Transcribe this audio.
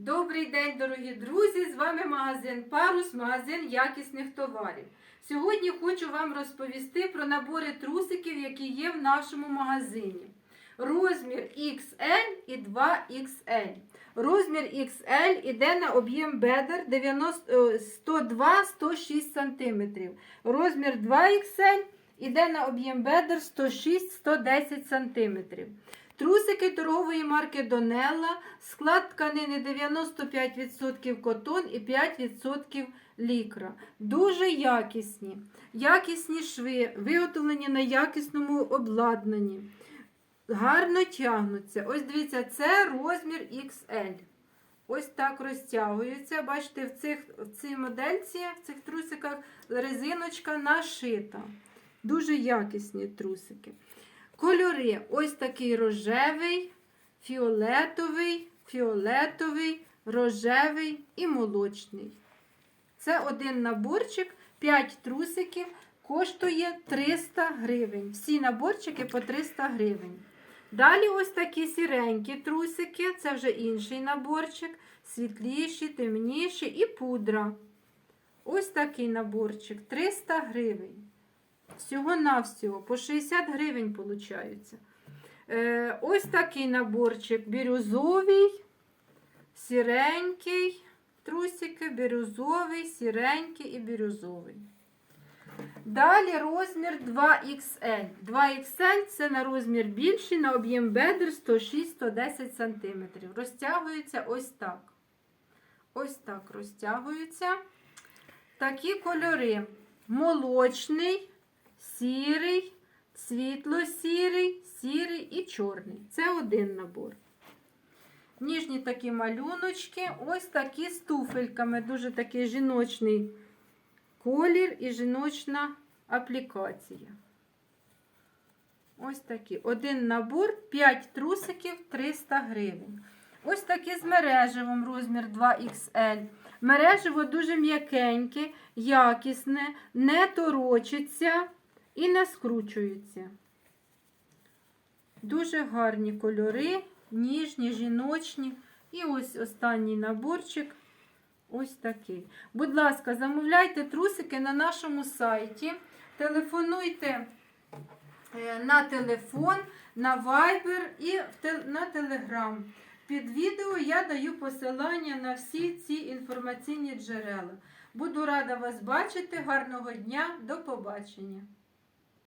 Добрий день, дорогі друзі! З вами магазин Парус, магазин якісних товарів. Сьогодні хочу вам розповісти про набори трусиків, які є в нашому магазині. Розмір XL і 2XL. Розмір XL іде на об'єм бедер 102-106 см. Розмір 2XL іде на об'єм бедер 106-110 см. Трусики торгової марки Донелла, склад тканини 95% котон і 5% лікра. Дуже якісні, якісні шви, виготовлені на якісному обладнанні. Гарно тягнуться. Ось дивіться, це розмір XL. Ось так розтягується. Бачите, в, цих, в цій модельці, в цих трусиках резиночка нашита. Дуже якісні трусики. Кольори ось такий рожевий, фіолетовий, фіолетовий, рожевий і молочний. Це один наборчик, 5 трусиків, коштує 300 гривень. Всі наборчики по 300 гривень. Далі ось такі сіренькі трусики, це вже інший наборчик, світліші, темніші і пудра. Ось такий наборчик 300 гривень. Всього-навсього по 60 гривень виходить. Е, ось такий наборчик бірюзовий, сіренький, трусики, бірюзовий, сіренький і бірюзовий. Далі розмір 2XL. 2XL це на розмір більший, на об'єм бедер 106-110 см. Розтягується ось так. Ось так розтягується. Такі кольори: молочний, сірий, світло-сірий, сірий і чорний. Це один набор. Ніжні такі малюночки, ось такі з туфельками. Дуже такий жіночний колір і жіночна аплікація. Ось такі. Один набор, 5 трусиків 300 гривень. Ось такі з мережевим розмір 2XL. Мережево дуже м'якеньке, якісне, не торочиться і не скручується. Дуже гарні кольори, ніжні, жіночні. І ось останній наборчик. Ось такий. Будь ласка, замовляйте трусики на нашому сайті. Телефонуйте е, на телефон, на Viber і на Telegram. Під відео я даю посилання на всі ці інформаційні джерела. Буду рада вас бачити. Гарного дня, до побачення!